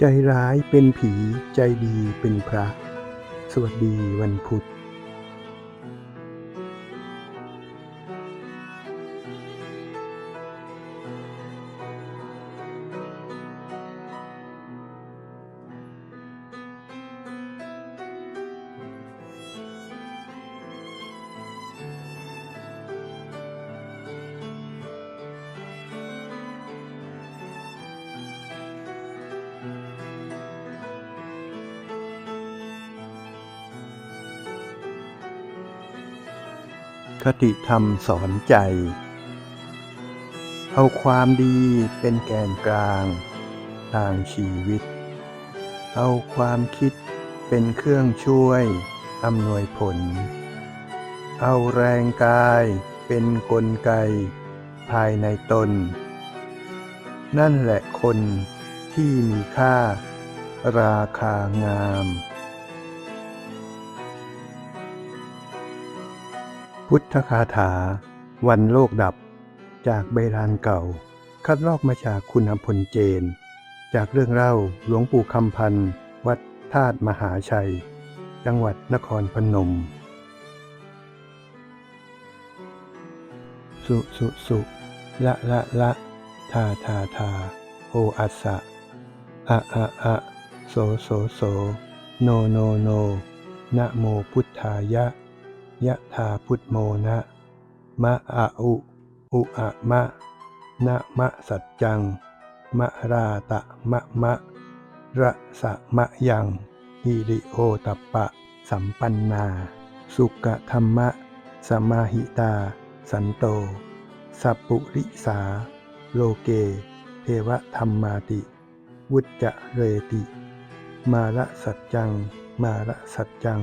ใจร้ายเป็นผีใจดีเป็นพระ สวัสดีวันพุธ คติธรรมสอนใจ เอาความดีเป็นแกนกลาง ทางชีวิต เอาความคิดเป็นเครื่องช่วยอำนวยผล เอาแรงกายเป็นกลไก ภายในตน นั่นแหละคนที่มีค่า ราคางาม พุทธคาถา วันโลกดับ จากใบลานเก่า คัดลอกมาจากคุณอภพลเจน จากเรื่องเล่าหลวงปู่คำพันธ์วัดธาตุมหาชัย จังหวัดนครพนม สุสุสุละละละทาทาทา โออัสสะอะอะอะโสโสโส โนโนโนนะโมพุทธายะ ยะธาพุทโมนะ มะอะอุ อุอะมะ นะมะสัจจัง มะราตะมะมะ ระสะมะยังฮิริโอตปปะ สัมปันนา สุกธรรมะ สมาหิตา สันโต สัพปุริสา โลเก เทวธรรมาติ วุจจะเรติ มาระสัจจัง มาระสัจจัง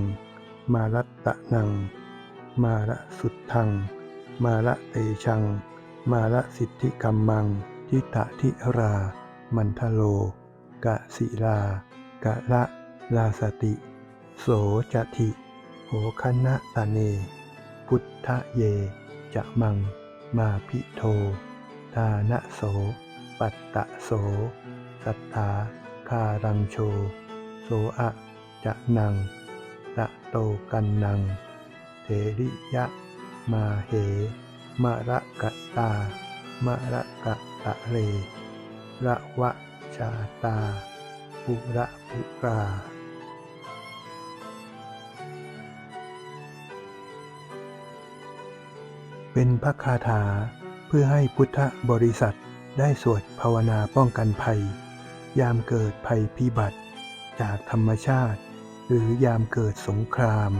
มารัตตะนัง มาระสุดทัง มาระเตชัง มาระสิทธิกรรมัง ทิตะทิรา มันทโล กะศิลา กะละ ลาสติ โสจติโหคณะตะเน พุทธเย จะมัง มาพิโท ทานะโส ปัตตะโส สัทธาคารังโช โสอะจะนังตะโตกันนัง เทริยะ มาเหมะระกะตามะระกะตะเรระวะชาตาปุระปุราเป็นพระคาถาเพื่อให้พุทธบริษัทได้สวดภาวนาป้องกันภัย ยามเกิดภัยพิบัติ จากธรรมชาติ หรือยามเกิดสงคราม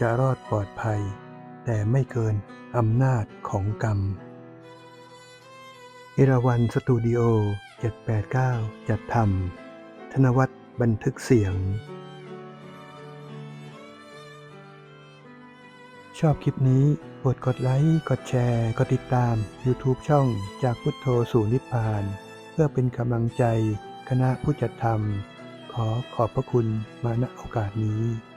จะรอดปลอดภัย แต่ไม่เกินอำนาจของกรรม เอราวันสตูดิโอ 789 จัดทำธนวัฒน์บันทึกเสียง ชอบคลิปนี้โปรดกดไลค์ กดแชร์ กดติดตาม YouTube ช่องจากพุทโธสู่นิพพาน เพื่อเป็นกำลังใจคณะผู้จัดทำขอขอบพระคุณมาณโอกาสนี้